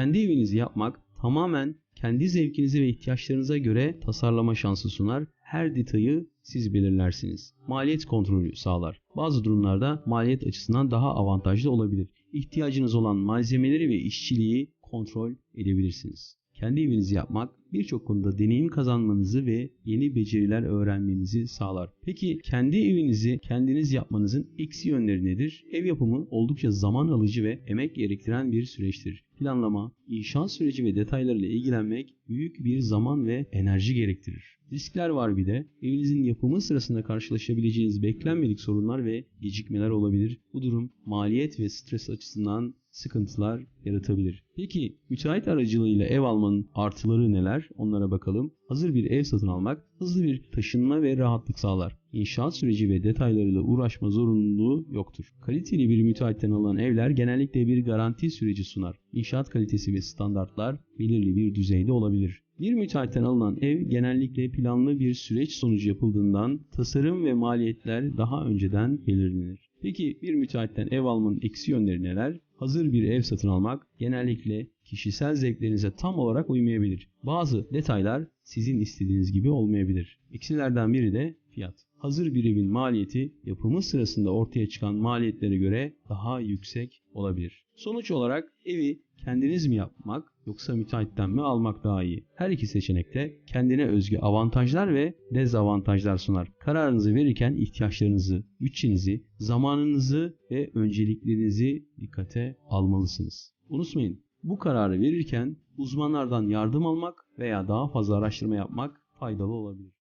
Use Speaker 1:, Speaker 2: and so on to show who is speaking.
Speaker 1: Kendi evinizi yapmak tamamen kendi zevkinize ve ihtiyaçlarınıza göre tasarlama şansı sunar. Her detayı siz belirlersiniz. Maliyet kontrolü sağlar. Bazı durumlarda maliyet açısından daha avantajlı olabilir. İhtiyacınız olan malzemeleri ve işçiliği kontrol edebilirsiniz. Kendi evinizi yapmak birçok konuda deneyim kazanmanızı ve yeni beceriler öğrenmenizi sağlar. Peki kendi evinizi kendiniz yapmanızın eksi yönleri nedir? Ev yapımı oldukça zaman alıcı ve emek gerektiren bir süreçtir. Planlama, inşaat süreci ve detaylarıyla ilgilenmek büyük bir zaman ve enerji gerektirir. Riskler var bir de. Evinizin yapımı sırasında karşılaşabileceğiniz beklenmedik sorunlar ve gecikmeler olabilir. Bu durum maliyet ve stres açısından sıkıntılar yaratabilir. Peki müteahhit aracılığıyla ev almanın artıları neler? Onlara bakalım. Hazır bir ev satın almak hızlı bir taşınma ve rahatlık sağlar. İnşaat süreci ve detaylarıyla uğraşma zorunluluğu yoktur. Kaliteli bir müteahhitten alınan evler genellikle bir garanti süreci sunar. İnşaat kalitesi ve standartlar belirli bir düzeyde olabilir. Bir müteahhitten alınan ev genellikle planlı bir süreç sonucu yapıldığından tasarım ve maliyetler daha önceden belirlenir. Peki bir müteahhitten ev almanın eksi yönleri neler? Hazır bir ev satın almak genellikle kişisel zevklerinize tam olarak uymayabilir. Bazı detaylar sizin istediğiniz gibi olmayabilir. Eksilerden biri de fiyat. Hazır bir evin maliyeti yapımı sırasında ortaya çıkan maliyetlere göre daha yüksek olabilir. Sonuç olarak evi kendiniz mi yapmak yoksa müteahhitten mi almak daha iyi? Her iki seçenekte kendine özgü avantajlar ve dezavantajlar sunar. Kararınızı verirken ihtiyaçlarınızı, bütçenizi, zamanınızı ve önceliklerinizi dikkate almalısınız. Unutmayın bu kararı verirken uzmanlardan yardım almak veya daha fazla araştırma yapmak faydalı olabilir.